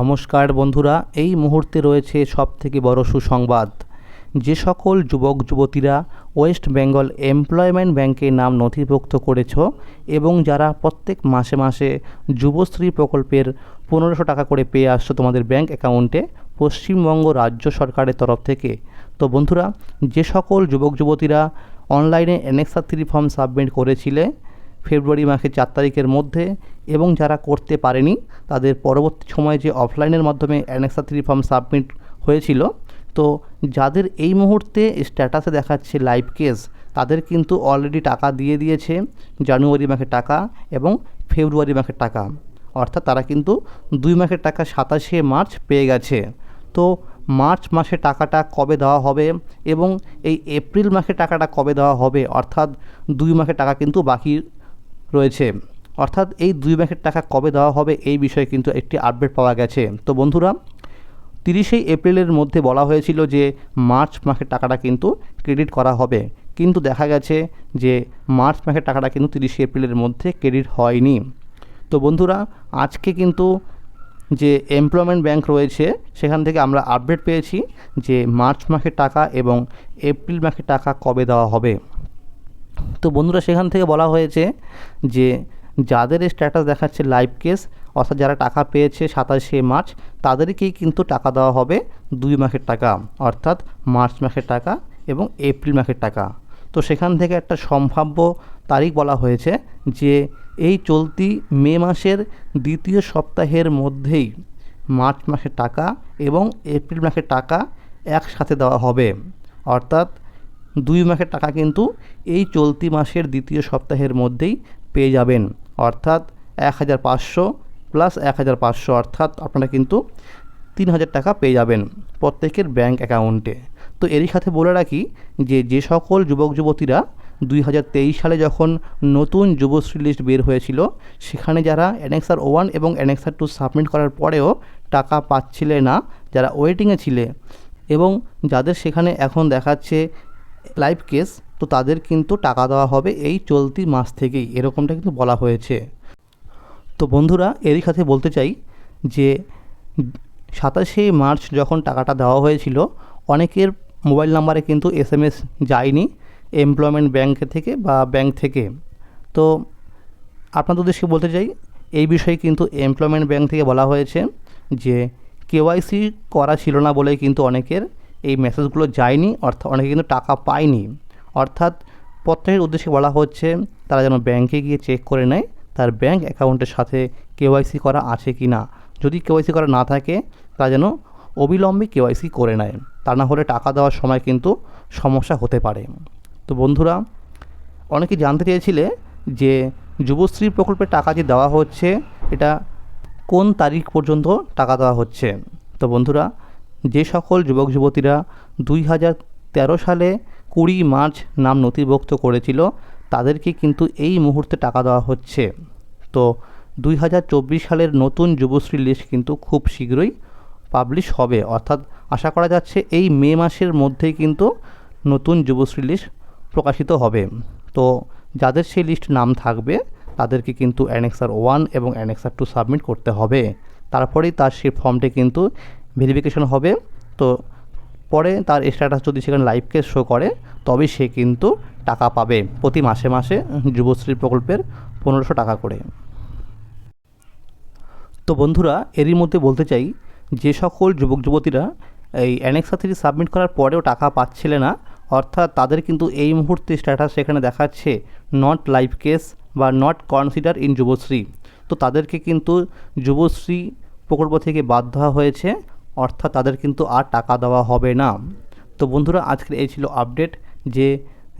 নমস্কার বন্ধুরা, এই মুহূর্তে রয়েছে সব থেকে বড় সুসংবাদ। যে সকল যুবক, যুবতীরা ওয়েস্ট বেঙ্গল এমপ্লয়মেন্ট ব্যাংকে নাম নথিভুক্ত করেছ এবং যারা প্রত্যেক মাসে মাসে যুবশ্রী প্রকল্পের পনেরোশো টাকা করে পেয়ে আসছো তোমাদের ব্যাংক অ্যাকাউন্টে পশ্চিমবঙ্গ রাজ্য সরকারের তরফ থেকে। তো বন্ধুরা, যে সকল যুবক, যুবতীরা অনলাইনে এনএক্সআর থ্রি ফর্ম সাবমিট করেছিলে ফেব্রুয়ারি মাসের চার তারিখের মধ্যে এবং যারা করতে পারেনি, তাদের পরবর্তী সময়ে যে অফলাইনের মাধ্যমে অ্যানেক্সা থ্রি ফর্ম সাবমিট হয়েছিল, তো যাদের এই মুহূর্তে স্ট্যাটাসে দেখাচ্ছে লাইভ কেস, তাদের কিন্তু অলরেডি টাকা দিয়ে দিয়েছে জানুয়ারি মাসের টাকা এবং ফেব্রুয়ারি মাসের টাকা। অর্থাৎ তারা কিন্তু দুই মাসের টাকা সাতাশে মার্চ পেয়ে গেছে। তো মার্চ মাসে টাকাটা কবে দেওয়া হবে এবং এই এপ্রিল মাসে টাকাটা কবে দেওয়া হবে, অর্থাৎ দুই মাসের টাকা কিন্তু বাকি রয়েছে। অর্থাৎ এই দুই মাসের টাকা কবে দেওয়া হবে এই বিষয়ে কিন্তু একটি আপডেট পাওয়া গেছে। তো বন্ধুরা তিরিশে এপ্রিলের মধ্যে বলা হয়েছিল যে মার্চ মাসের টাকাটা কিন্তু ক্রেডিট করা হবে। কিন্তু দেখা গেছে যে মার্চ মাসের টাকাটা কিন্তু তিরিশে এপ্রিলের মধ্যে ক্রেডিট হয়নি। তো বন্ধুরা, আজকে কিন্তু যে এমপ্লয়মেন্ট ব্যাংক রয়েছে, সেখান থেকে আমরা আপডেট পেয়েছি যে মার্চ মাসের টাকা এবং এপ্রিল মাসের টাকা কবে দেওয়া হবে। তো বন্ধুরা সেখান থেকে বলা হয়েছে যে যাদের স্ট্যাটাস দেখাচ্ছে লাইভ কেস অর্থাৎ যারা টাকা পেয়েছে সাতাশে মার্চ, তাদেরকেই কিন্তু টাকা দেওয়া হবে দুই মাসের টাকা, অর্থাৎ মার্চ মাসের টাকা এবং এপ্রিল মাসের টাকা। তো সেখান থেকে একটা সম্ভাব্য তারিখ বলা হয়েছে যে এই চলতি মে মাসের দ্বিতীয় সপ্তাহের মধ্যেই মার্চ মাসের টাকা এবং এপ্রিল মাসের টাকা একসাথে দেওয়া হবে। অর্থাৎ দুই মাসের টাকা কিন্তু এই চলতি মাসের দ্বিতীয় সপ্তাহের মধ্যেই পেয়ে যাবেন। অর্থাৎ এক হাজার পাঁচশো প্লাস এক হাজার পাঁচশো অর্থাৎ আপনারা কিন্তু তিন হাজার টাকা পেয়ে যাবেন প্রত্যেকের ব্যাঙ্ক অ্যাকাউন্টে তো এরই সাথে বলে রাখি যে যে সকল যুবক যুবতীরা দুই হাজার তেইশ সালে যখন নতুন যুবশ্রী লিস্ট বের হয়েছিল, সেখানে যারা অ্যানেক্সার ওয়ান এবং অ্যানেক্সার টু সাবমিট করার পরেও টাকা পাচ্ছিলে না, যারা ওয়েটিংয়ে ছিলে এবং যাদের সেখানে এখন দেখাচ্ছে লাইভ কেস তো তাদের কিন্তু টাকা দেওয়া হবে এই চলতি মাস থেকেই। এরকমটা কিন্তু বলা হয়েছে। তো বন্ধুরা, এরই সাথে বলতে চাই যে, সাতাশে মার্চ যখন টাকাটা দেওয়া হয়েছিল, অনেকের মোবাইল নাম্বারে কিন্তু এস এম এস যায়নি এমপ্লয়মেন্ট ব্যাংক থেকে বা ব্যাংক থেকে। তো আপনাদের উদ্দেশ্যে বলতে চাই, এই বিষয়ে কিন্তু এমপ্লয়মেন্ট ব্যাংক থেকে বলা হয়েছে যে কেওয়াইসি করা ছিল না বলেই কিন্তু অনেকের এই মেসেজগুলো যায়নি, অর্থাৎ অনেকে কিন্তু টাকা পায়নি। অর্থাৎ প্রত্যেকের উদ্দেশ্যে বলা হচ্ছে, তারা যেন ব্যাংকে গিয়ে চেক করে নেয়, তার ব্যাংক অ্যাকাউন্টের সাথে কেওয়াইসি করা আছে কি না যদি কেওয়াইসি করা না থাকে, তারা যেন অবিলম্বে কেওয়াইসি করে নেয়। তা না হলে টাকা দেওয়ার সময় কিন্তু সমস্যা হতে পারে। তো বন্ধুরা, অনেকে জানতে চেয়েছিলে যে যুবশ্রী প্রকল্পের টাকা যে দেওয়া হচ্ছে, এটা কোন তারিখ পর্যন্ত টাকা দেওয়া হচ্ছে? তো বন্ধুরা যে সকল যুবক যুবতীরা দুই হাজার তেরো সালে কুড়ি মার্চ নাম নথিভুক্ত করেছিল, তাদেরকে কিন্তু এই মুহূর্তে টাকা দেওয়া হচ্ছে। তো দুই হাজার চব্বিশ সালের নতুন যুবশ্রী লিস্ট কিন্তু খুব শীঘ্রই পাবলিশ হবে। অর্থাৎ আশা করা যাচ্ছে এই মে মাসের মধ্যেই কিন্তু নতুন যুবশ্রী লিস্ট প্রকাশিত হবে। তো যাদের সেই লিস্ট নাম থাকবে, তাদেরকে কিন্তু অ্যানেক্সার ওয়ান এবং অ্যানেক্সার টু সাবমিট করতে হবে। তারপরেই তার সেই ফর্মটি কিন্তু ভেরিফিকেশন হবে। তো পরে তার স্ট্যাটাস যদি সেখানে লাইভ কেস শো করে তবে সে কিন্তু টাকা পাবে প্রতি মাসে মাসে যুবশ্রী প্রকল্পের পনেরোশো টাকা করে। তো বন্ধুরা, এরই মধ্যে বলতে চাই, যে সকল যুবক যুবতীরা এই অ্যানেক্সা থ্রি সাবমিট করার পরেও টাকা পাচ্ছিলে না, অর্থাৎ তাদের কিন্তু এই মুহূর্তে স্ট্যাটাস সেখানে দেখাচ্ছে নট লাইভ কেস বা নট কনসিডার ইন যুবশ্রী। তো তাদেরকে কিন্তু যুবশ্রী প্রকল্প থেকে বাদ দেওয়া হয়েছে। অর্থাৎ তাদের কিন্তু আর টাকা দেওয়া হবে না। তো বন্ধুরা, আজকের এই ছিল আপডেট যে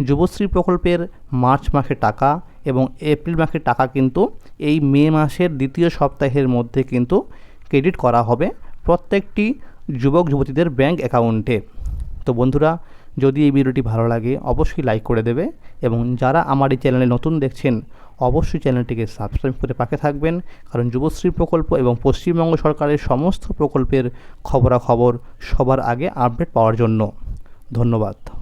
যুবশ্রী প্রকল্পের মার্চ মাসের টাকা এবং এপ্রিল মাসের টাকা কিন্তু এই মে মাসের দ্বিতীয় সপ্তাহের মধ্যে কিন্তু ক্রেডিট করা হবে প্রত্যেকটি যুবক যুবতীদের ব্যাংক অ্যাকাউন্টে তো বন্ধুরা যদি এই ভিডিওটি ভালো লাগে, অবশ্যই লাইক করে দেবে এবং যারা আমার এই চ্যানেলে নতুন দেখছেন, অবশ্যই চ্যানেলটিকে সাবস্ক্রাইব করে পাকে থাকবেন। কারণ যুবশ্রী প্রকল্প এবং পশ্চিমবঙ্গ সরকারের সমস্ত প্রকল্পের খবরাখবর সবার আগে আপডেট পাওয়ার জন্য। ধন্যবাদ।